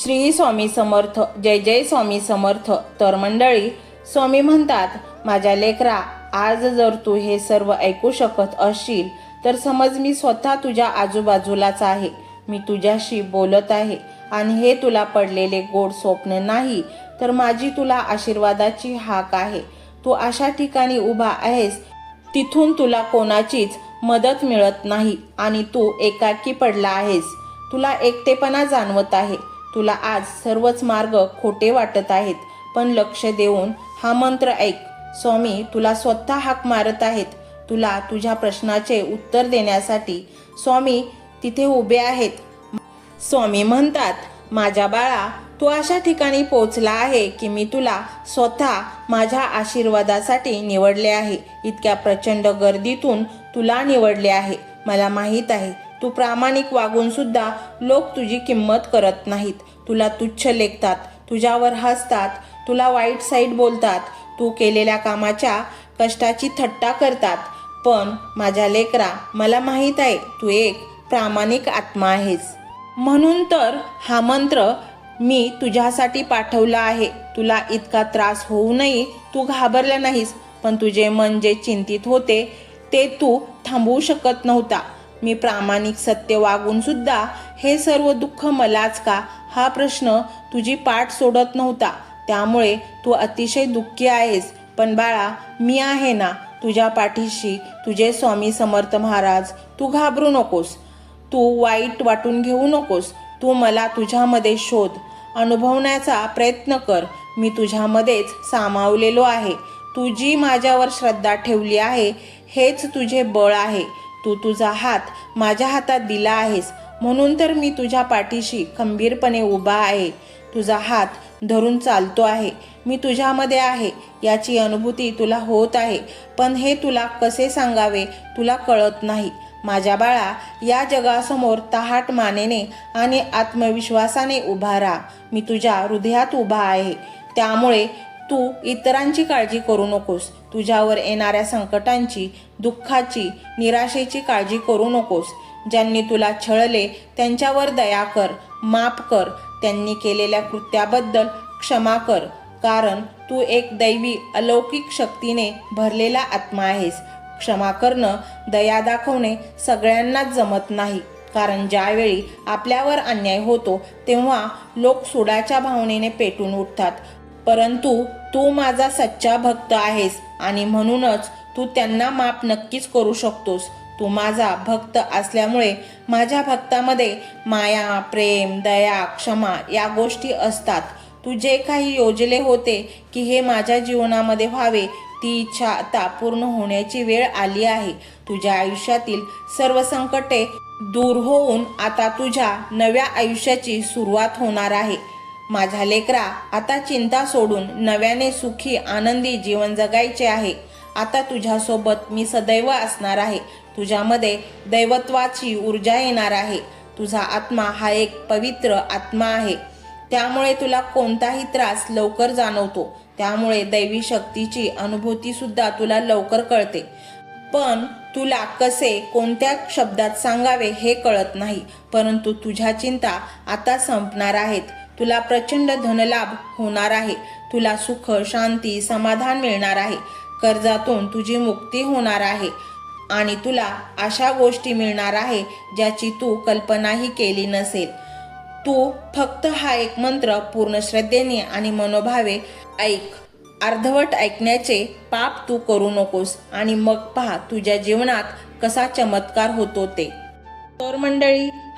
श्री स्वामी समर्थ जय जय स्वामी समर्थ. तर मंडळी स्वामी म्हणतात माझ्या लेकरा आज जर तू हे सर्व ऐकू शकत असशील तर समज मी स्वतः तुझ्या आजूबाजूलाच आहे. मी तुझ्याशी बोलत आहे आणि हे तुला पडलेले गोड स्वप्न नाही तर माझी तुला आशीर्वादाची हाक आहे. तू अशा ठिकाणी उभा आहेस तिथून तुला कोणाचीच मदत मिळत नाही आणि तू एकाकी पडला आहेस. तुला एकटेपणा जाणवत आहे. तुला आज सर्वच मार्ग खोटे वाटत आहेत पण लक्ष देऊन हा मंत्र ऐक. स्वामी तुला स्वतः हाक मारत आहेत. तुला तुझ्या प्रश्नाचे उत्तर देण्यासाठी स्वामी तिथे उभे आहेत. स्वामी म्हणतात माझ्या बाळा तू अशा ठिकाणी पोचला आहे की मी तुला स्वतः माझ्या आशीर्वादासाठी निवडले आहे. इतक्या प्रचंड गर्दीतून तुला निवडले आहे. मला माहीत आहे तू प्रामाणिक वागून सुद्धा लोक तुझी किंमत करत नाहीत. तुला तुच्छ लेखतात तुझ्यावर हसतात तुला वाईट साईड बोलतात तू केलेल्या कामाच्या कष्टाची थट्टा करतात. पण माझ्या लेकरा मला माहीत आहे तू एक प्रामाणिक आत्मा आहेस. म्हणून तर हा मंत्र मी तुझ्यासाठी पाठवला आहे. तुला इतका त्रास होऊ नये तू घाबरला नाहीस पण तुझे मन जे चिंतित होते ते तू थांबवू शकत नव्हता. मी प्रामाणिक सत्य वागून सुद्धा हे सर्व दुःख मलाच का? हा प्रश्न तुझी पाठ सोडत नव्हता. त्यामुळे तू अतिशय दुःखी आहेस. पण बाळा मी आहे ना तुझ्या पाठीशी. तुझे स्वामी समर्थ महाराज तू घाबरू नकोस. तू वाईट वाटून घेऊ नकोस. तू मला तुझ्यामध्ये शोध. अनुभवण्याचा प्रयत्न कर. मी तुझ्यामध्येच सामावलेलो आहे. तू जी माझ्यावर श्रद्धा ठेवली आहे हेच तुझे बळ आहे. तू तुझा हात माझ्या हातात दिला आहेस. म्हणून तर मी तुझ्या पाठीशी खंबीरपणे उभा आहे. तुझा हात धरून चालतो आहे. मी तुझ्यामध्ये आहे. याची अनुभूती तुला होत आहे. पण हे तुला कसे सांगावे तुला कळत नाही. माझ्या बाळा या जगासमोर तहाट मानेने आणि आत्मविश्वासाने उभा राहा. मी तुझ्या हृदयात उभा आहे. त्यामुळे तू इतरांची काळजी करू नकोस. तुझ्यावर येणाऱ्या संकटांची दुःखाची निराशेची काळजी करू नकोस. ज्यांनी तुला छळले त्यांच्यावर दया कर माफ कर. त्यांनी केलेल्या कृत्याबद्दल क्षमा कर. कारण तू एक दैवी अलौकिक शक्तीने भरलेला आत्मा आहेस. क्षमा करणं दया दाखवणे सगळ्यांनाच जमत नाही. कारण ज्यावेळी आपल्यावर अन्याय होतो तेव्हा लोक सुडाच्या भावनेने पेटून उठतात. परंतु तू माझा सच्चा भक्त आहेस आणि म्हणूनच तू त्यांना माफ नक्कीच करू शकतोस. तू माझा भक्त असल्यामुळे माझ्या भक्तामध्ये माया प्रेम दया क्षमा या गोष्टी असतात. तू जे काही योजले होते की हे माझ्या जीवनामध्ये व्हावे ती इच्छा आता पूर्ण होण्याची वेळ आली आहे. तुझ्या आयुष्यातील सर्व संकटे दूर होऊन आता तुझ्या नव्या आयुष्याची सुरुवात होणार आहे. माझ्या लेकरा आता चिंता सोडून नव्याने सुखी आनंदी जीवन जगायचे आहे. आता तुझ्यासोबत मी सदैव असणार आहे. तुझ्यामध्ये दैवत्वाची ऊर्जा येणार आहे. तुझा आत्मा हा एक पवित्र आत्मा आहे. त्यामुळे तुला कोणताही त्रास लवकर जाणवतो. त्यामुळे दैवी शक्तीची अनुभूती सुद्धा तुला लवकर कळते. पण तुला कसे कोणत्या शब्दात सांगावे हे कळत नाही. परंतु तुझ्या चिंता आता संपणार आहेत. तुला प्रचंड धनलाभ होणार आहे. तुला सुख शांती समाधान मिळणार आहे. कर्जातून तुझी मुक्ती होणार आहे. आणि तुला अशा गोष्टी मिळणार आहे ज्याची तू कल्पनाही केली नसेल. तू फक्त हा एक मंत्र पूर्ण श्रद्धेने आणि मनोभावे ऐक. अर्धवट ऐकण्याचे पाप तू करू नकोस आणि मग पहा तुझ्या जीवनात कसा चमत्कार होतो ते. तर मंडळी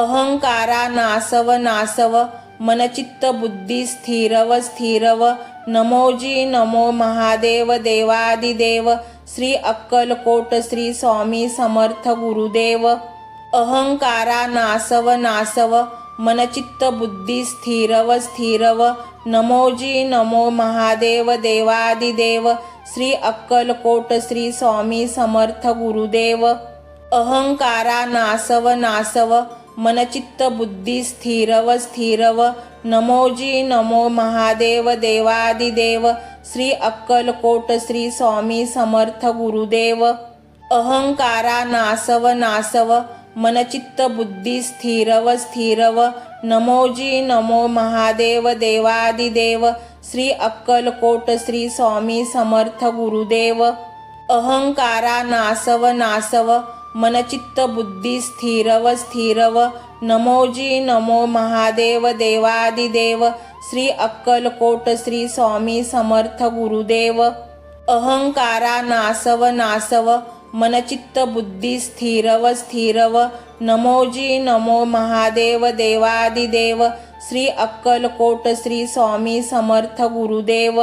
अहंकारा नासव नासव मनचित्त बुद्धी स्थिरव स्थिरव नमोजी नमो महादेव देवादिदेव श्री अक्कलकोट श्री स्वामी समर्थ गुरुदेव. अहंकारा नासव नासव मनचित्त बुद्धी स्थिरव स्थिरव नमोजी नमो महादेव देवादिदेव श्री अक्कलकोट श्री स्वामी समर्थ गुरुदेव. अहंकारा नासव नासव मनचित्त बुद्धी स्थिरव स्थिरव नमोजी नमो महादेव देवादिदेव श्री अक्कलकोट श्री स्वामी समर्थ गुरुदेव अहंकारा नासव नासव मनचित्त बुद्धी स्थिरव स्थिरव नमोजी नमो महादेव देवादिदेव श्री अक्कलकोट श्री स्वामी समर्थ गुरुदेव अहंकारा नासव नासव मनचित्त बुद्धी स्थिरव। स्थिरव नमोजी नमो महादेव देवादिदेव। श्री अक्कलकोट श्री स्वामी समर्थ गुरुदेव। अहंकारा नासव नासव। मनचित्त बुद्धी स्थिरव। स्थिरव नमोजी नमो महादेव देवादिदेव। श्री अक्कलकोट श्री स्वामी समर्थ गुरुदेव।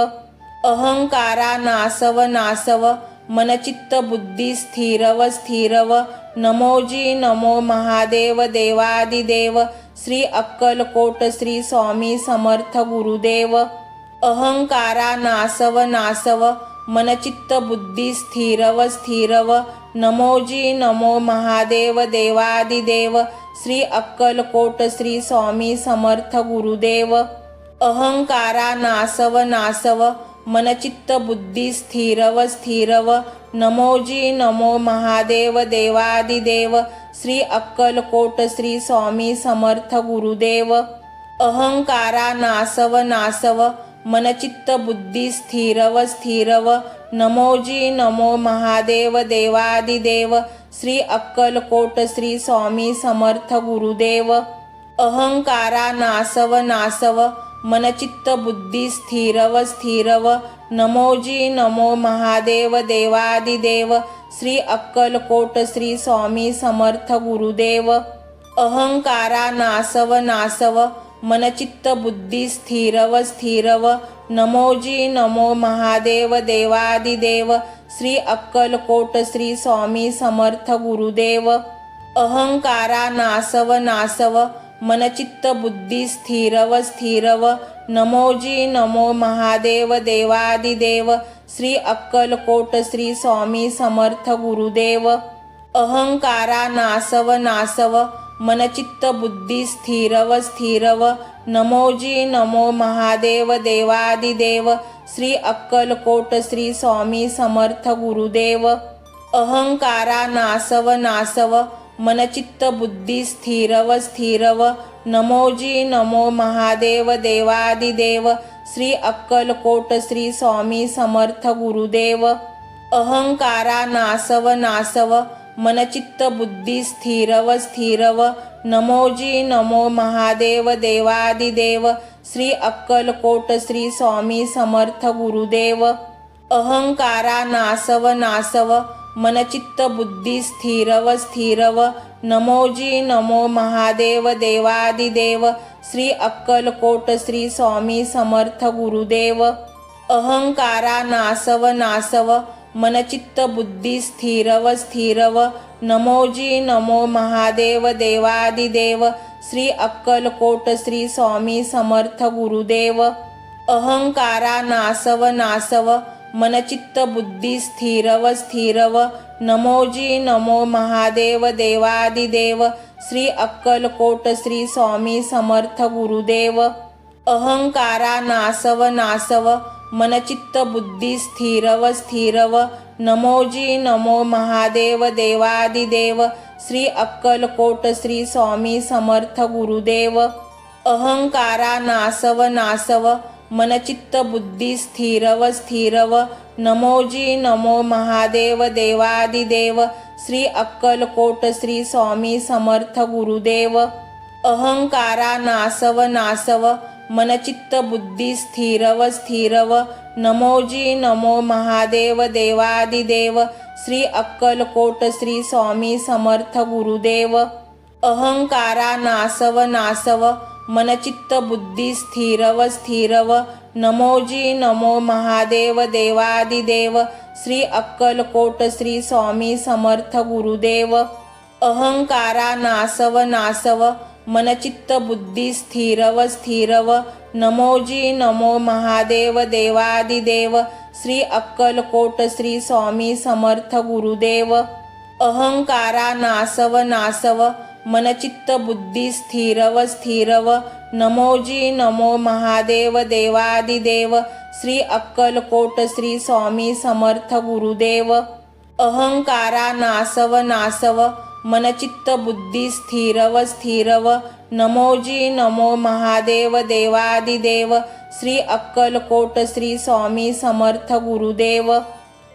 अहंकारा नासव नासव। मनचित्त बुद्धी स्थिरव स्थिरव नमोजी नमो महादेव देवादिदेव श्री अक्कलकोट श्री स्वामी समर्थ गुरुदेव अहंकारा नासव नासव मनचित्त बुद्धी स्थिरव स्थिरव नमोजी नमो महादेव देवादिदेव श्री अक्कलकोट श्री स्वामी समर्थ गुरुदेव अहंकारा नासव नासव मनचित्त बुद्धी स्थिरव स्थिरव नमोजी नमो महादेव देवादिदेव श्री अक्कलकोट श्री स्वामी समर्थ गुरुदेव. अहंकारा नासव नासव मनचित्त बुद्धी स्थिरव स्थिरव नमोजी नमो महादेव देवादिदेव श्री अक्कलकोट श्री स्वामी समर्थ गुरुदेव. अहंकारा नासव नासव मनचित्त बुद्धी स्थिरव। स्थिरव नमोजी नमो महादेव देवादिदेव। श्री अक्कलकोट श्री स्वामी समर्थ गुरुदेव। अहंकारा नासव नासव। मनचित्त बुद्धी स्थिरव। स्थिरव नमोजी नमो महादेव देवादिदेव। श्री अक्कलकोट श्री स्वामी समर्थ गुरुदेव। अहंकारा नासव नासव। मनचित्त बुद्धी स्थिरव। स्थिरव नमोजी नमो महादेव देवादिदेव। श्री अक्कलकोट श्री स्वामी समर्थ गुरुदेव। अहंकारा नासव नासव। मनचित्त बुद्धी स्थिरव। स्थिरव नमोजी नमो महादेव देवादिदेव। श्री अक्कलकोट श्री स्वामी समर्थ गुरुदेव। अहंकारा नासव नासव। मनचित्त बुद्धी स्थिरव स्थिरव नमोजी नमो महादेव देवादिदेव श्री अक्कलकोट श्री स्वामी समर्थ गुरुदेव। अहंकारा नासव नासव मनचित्त बुद्धी स्थिरव स्थिरव नमोजी नमो महादेव देवादिदेव श्री अक्कलकोट श्री स्वामी समर्थ गुरुदेव। अहंकारा नासव नासव मनचित्त बुद्धी स्थिरव स्थिरव. नमोजी नमो महादेव देवादिदेव. श्री अक्कलकोट श्री स्वामी समर्थ गुरुदेव. अहंकारा नासव नासव. मनचित्त बुद्धी स्थिरव स्थिरव. नमोजी नमो महादेव देवादिदेव. श्री अक्कलकोट श्री स्वामी समर्थ गुरुदेव. अहंकारा नासव नासव. मनचित्त बुद्धी स्थिरव। स्थिरव नमोजी नमो महादेव देवादिदेव। श्री अक्कलकोट श्री स्वामी समर्थ गुरुदेव। अहंकारा नासव नासव। मनचित्त बुद्धी स्थिरव। स्थिरव नमोजी नमो महादेव देवादिदेव। श्री अक्कलकोट श्री स्वामी समर्थ गुरुदेव। अहंकारा नासव नासव। मनचित्त बुद्धी स्थिरव स्थिरव नमोजी नमो महादेव देवादिदेव श्री अक्कलकोट श्री स्वामी समर्थ गुरुदेव अहंकारा नासव नासव मनचित्त बुद्धी स्थिरव स्थिरव नमोजी नमो महादेव देवादिदेव श्री अक्कलकोट श्री स्वामी समर्थ गुरुदेव अहंकारा नासव नासव मनचित्त बुद्धी स्थिरव स्थिरव. नमोजी नमो महादेव देवादिदेव. श्री अक्कलकोट श्री स्वामी समर्थ गुरुदेव. अहंकारा नासव नासव. मनचित्त बुद्धी स्थिरव स्थिरव. नमोजी नमो महादेव देवादिदेव. श्री अक्कलकोट श्री स्वामी समर्थ गुरुदेव. अहंकारा नासव नासव. मनचित्त बुद्धी स्थिरव. स्थिरव नमोजी नमो महादेव देवादिदेव. श्री अक्कलकोट श्री स्वामी समर्थ गुरुदेव. अहंकारा नासव नासव. मनचित्त बुद्धी स्थिरव. स्थिरव नमोजी नमो महादेव देवादिदेव. श्री अक्कलकोट श्री स्वामी समर्थ गुरुदेव.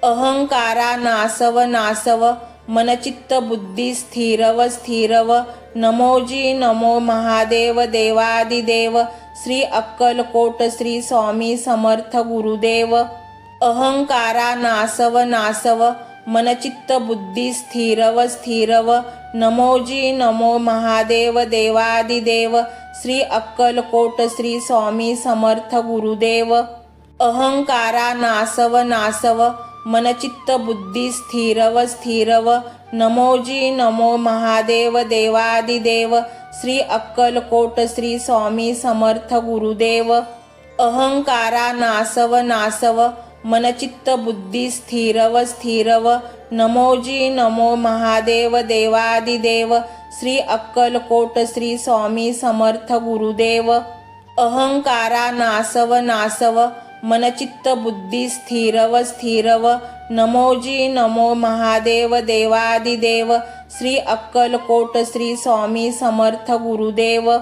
अहंकारा नासव नासव. मनचित्त बुद्धी स्थिरव। स्थिरव नमोजी नमो महादेव देवादिदेव। श्री अक्कलकोट श्री स्वामी समर्थ गुरुदेव। अहंकारा नासव नासव। मनचित्त बुद्धी स्थिरव। स्थिरव नमोजी नमो महादेव देवादिदेव। श्री अक्कलकोट श्री स्वामी समर्थ गुरुदेव। अहंकारा नासव नासव। मनचित्त बुद्धी स्थिरव स्थिरव नमोजी नमो महादेव देवादिदेव श्री अक्कलकोट श्री स्वामी समर्थ गुरुदेव अहंकारा नासव नासव मनचित्त बुद्धी स्थिरव स्थिरव नमोजी नमो महादेव देवादिदेव श्री अक्कलकोट श्री स्वामी समर्थ गुरुदेव अहंकारा नासव नासव मनचित्त बुद्धी स्थिरव स्थिरव. नमोजी नमो महादेव देवादिदेव. श्री अक्कलकोट श्री स्वामी समर्थ गुरुदेव.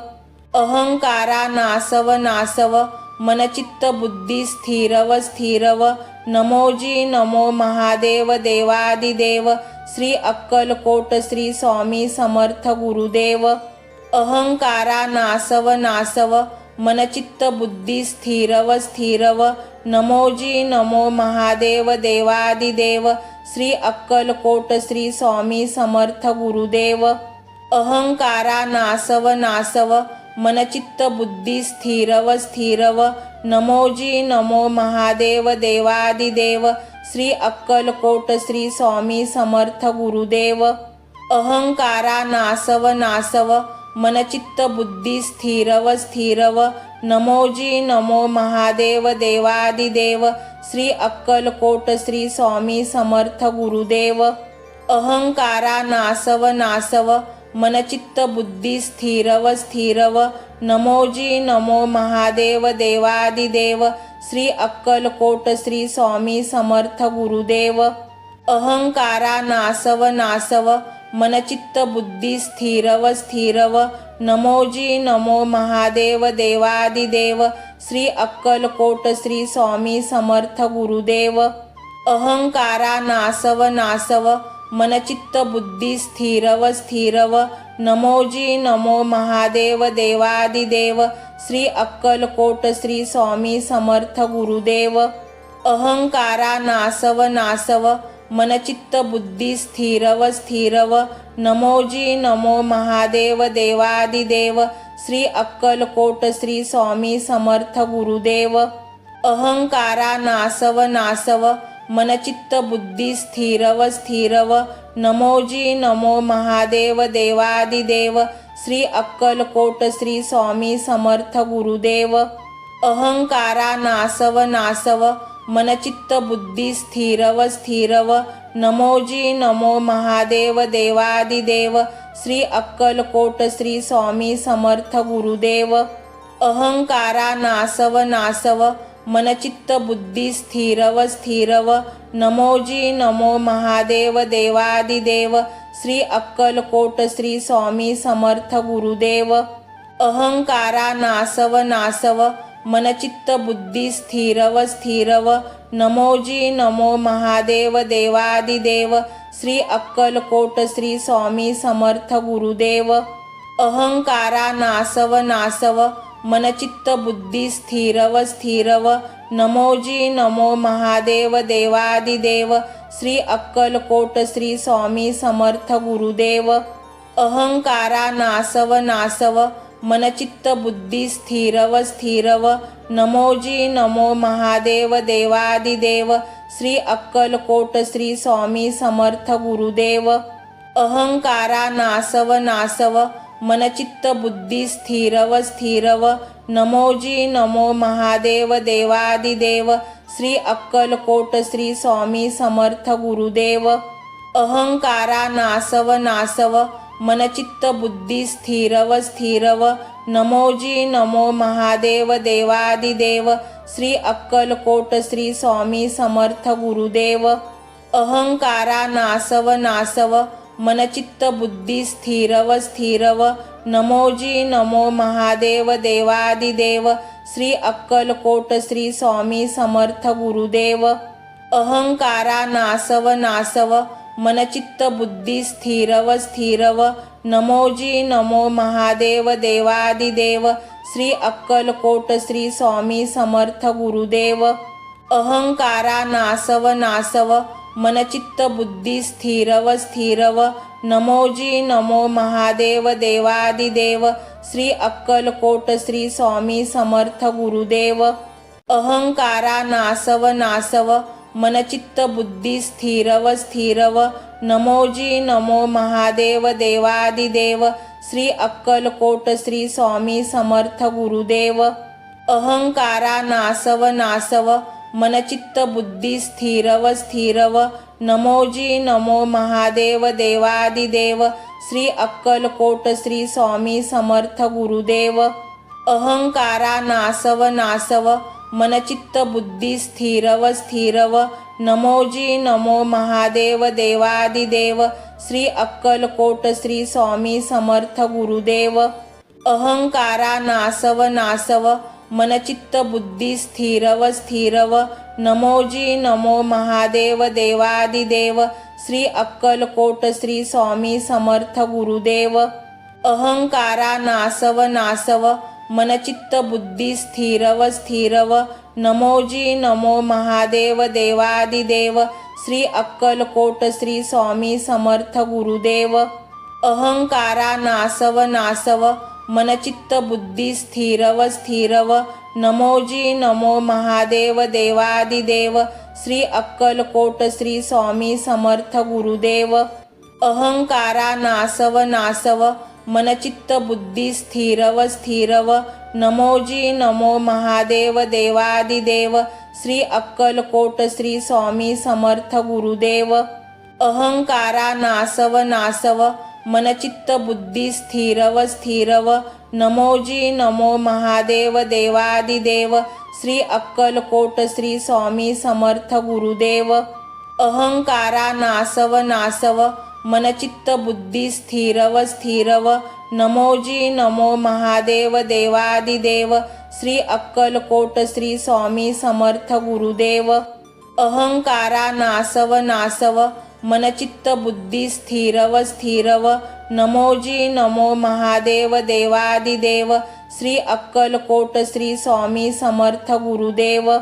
अहंकारा नासव नासव. मनचित्त बुद्धी स्थिरव स्थिरव. नमोजी नमो महादेव देवादिदेव. श्री अक्कलकोट श्री स्वामी समर्थ गुरुदेव. अहंकारा नासव नासव. मनचित्त बुद्धी स्थिरव स्थिरव नमोजी नमो महादेव देवादिदेव श्री अक्कलकोट श्री स्वामी समर्थ गुरुदेव अहंकारा नासव नासव मनचित्त बुद्धी स्थिरव स्थिरव नमोजी नमो महादेव देवादिदेव श्री अक्कलकोट श्री स्वामी समर्थ गुरुदेव अहंकारा नासव नासव मनचित्त बुद्धी स्थिरव। स्थिरव नमोजी नमो महादेव देवादिदेव। श्री अक्कलकोट श्री स्वामी समर्थ गुरुदेव। अहंकारा नासव नासव। मनचित्त बुद्धी स्थिरव। स्थिरव नमोजी नमो महादेव देवादिदेव। श्री अक्कलकोट श्री स्वामी समर्थ गुरुदेव। अहंकारा नासव नासव। मनचित्त बुद्धी स्थिरव स्थिरव नमोजी नमो महादेव देवादिदेव श्री अक्कलकोट श्री स्वामी समर्थ गुरुदेव अहंकारा नासव नासव मनचित्त बुद्धी स्थिरव स्थिरव नमोजी नमो महादेव देवादिदेव श्री अक्कलकोट श्री स्वामी समर्थ गुरुदेव अहंकारा नासव नासव मनचित्त बुद्धी स्थिरव स्थिरव. नमोजी नमो महादेव देवादिदेव. श्री अक्कलकोट श्री स्वामी समर्थ गुरुदेव. अहंकारा नासव नासव. मनचित्त बुद्धी स्थिरव स्थिरव. नमोजी नमो महादेव देवादिदेव. श्री अक्कलकोट श्री स्वामी समर्थ गुरुदेव. अहंकारा नासव नासव. मनचित्त बुद्धी स्थिरव। स्थिरव नमोजी नमो महादेव देवादिदेव। श्री अक्कलकोट श्री स्वामी समर्थ गुरुदेव। अहंकारा नासव नासव। मनचित्त बुद्धी स्थिरव। स्थिरव नमोजी नमो महादेव देवादिदेव। श्री अक्कलकोट श्री स्वामी समर्थ गुरुदेव। अहंकारा नासव नासव। मनचित्त बुद्धी स्थिरव। स्थिरव नमोजी नमो महादेव देवादिदेव। श्री अक्कलकोट श्री स्वामी समर्थ गुरुदेव। अहंकारा नासव नासव। मनचित्त बुद्धी स्थिरव। स्थिरव नमोजी नमो महादेव देवादिदेव। श्री अक्कलकोट श्री स्वामी समर्थ गुरुदेव। अहंकारा नासव नासव। मनचित्त बुद्धी स्थिरव स्थिरव नमोजी नमो महादेव देवादिदेव श्री अक्कलकोट श्री स्वामी समर्थ गुरुदेव अहंकारा नासव नासव मनचित्त बुद्धी स्थिरव स्थिरव नमोजी नमो महादेव देवादिदेव श्री अक्कलकोट श्री स्वामी समर्थ गुरुदेव अहंकारा नासव नासव मनचित्त बुद्धी स्थिरव। स्थिरव नमोजी नमो महादेव देवादिदेव। श्री अक्कलकोट श्री स्वामी समर्थ गुरुदेव। अहंकारा नासव नासव। मनचित्त बुद्धी स्थिरव। स्थिरव नमोजी नमो महादेव देवादिदेव। श्री अक्कलकोट श्री स्वामी समर्थ गुरुदेव। अहंकारा नासव नासव। मनचित्त बुद्धी स्थिरव। स्थिरव नमोजी नमो महादेव देवादिदेव। श्री अक्कलकोट श्री स्वामी समर्थ गुरुदेव। अहंकारा नासव नासव। मनचित्त बुद्धी स्थिरव। स्थिरव नमोजी नमो महादेव देवादिदेव। श्री अक्कलकोट श्री स्वामी समर्थ गुरुदेव। अहंकारा नासव नासव। मनचित्त बुद्धी स्थिरव। स्थिरव नमोजी नमो महादेव देवादिदेव। श्री अक्कलकोट श्री स्वामी समर्थ गुरुदेव। अहंकारा नासव नासव। मनचित्त बुद्धी स्थिरव। स्थिरव नमोजी नमो महादेव देवादिदेव। श्री अक्कलकोट श्री स्वामी समर्थ गुरुदेव। अहंकारा नासव नासव। मनचित्त बुद्धी स्थिरव स्थिरव नमोजी नमो महादेव देवादिदेव श्री अक्कलकोट श्री स्वामी समर्थ गुरुदेव अहंकारा नासव नासव मनचित्त बुद्धी स्थिरव स्थिरव नमोजी नमो महादेव देवादिदेव श्री अक्कलकोट श्री स्वामी समर्थ गुरुदेव अहंकारा नासव नासव मनचित्त बुद्धी स्थिरव। स्थिरव नमोजी नमो महादेव देवादिदेव। श्री अक्कलकोट श्री स्वामी समर्थ गुरुदेव। अहंकारा नासव नासव। मनचित्त बुद्धी स्थिरव। स्थिरव नमोजी नमो महादेव देवादिदेव। श्री अक्कलकोट श्री स्वामी समर्थ गुरुदेव। अहंकारा नासव नासव। मनचित्त बुद्धी स्थिरव। स्थिरव नमोजी नमो महादेव देवादिदेव। श्री अक्कलकोट श्री स्वामी समर्थ गुरुदेव। अहंकारा नासव नासव। मनचित्त बुद्धी स्थिरव। स्थिरव नमोजी नमो महादेव देवादिदेव। श्री अक्कलकोट श्री स्वामी समर्थ गुरुदेव। अहंकारा नासव नासव। मनचित्त बुद्धी स्थिरव। स्थिरव नमोजी नमो महादेव देवादिदेव। श्री अक्कलकोट श्री स्वामी समर्थ गुरुदेव। अहंकारा नासव नासव। मनचित्त बुद्धी स्थिरव। स्थिरव नमोजी नमो महादेव देवादिदेव। श्री अक्कलकोट श्री स्वामी समर्थ गुरुदेव।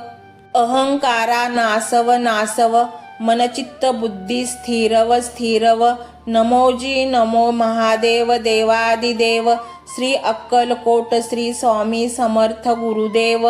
अहंकारा नासव नासव। मनचित्त बुद्धी स्थिरव स्थिरव नमोजी नमो महादेव देवादिदेव श्री अक्कलकोट श्री स्वामी समर्थ गुरुदेव.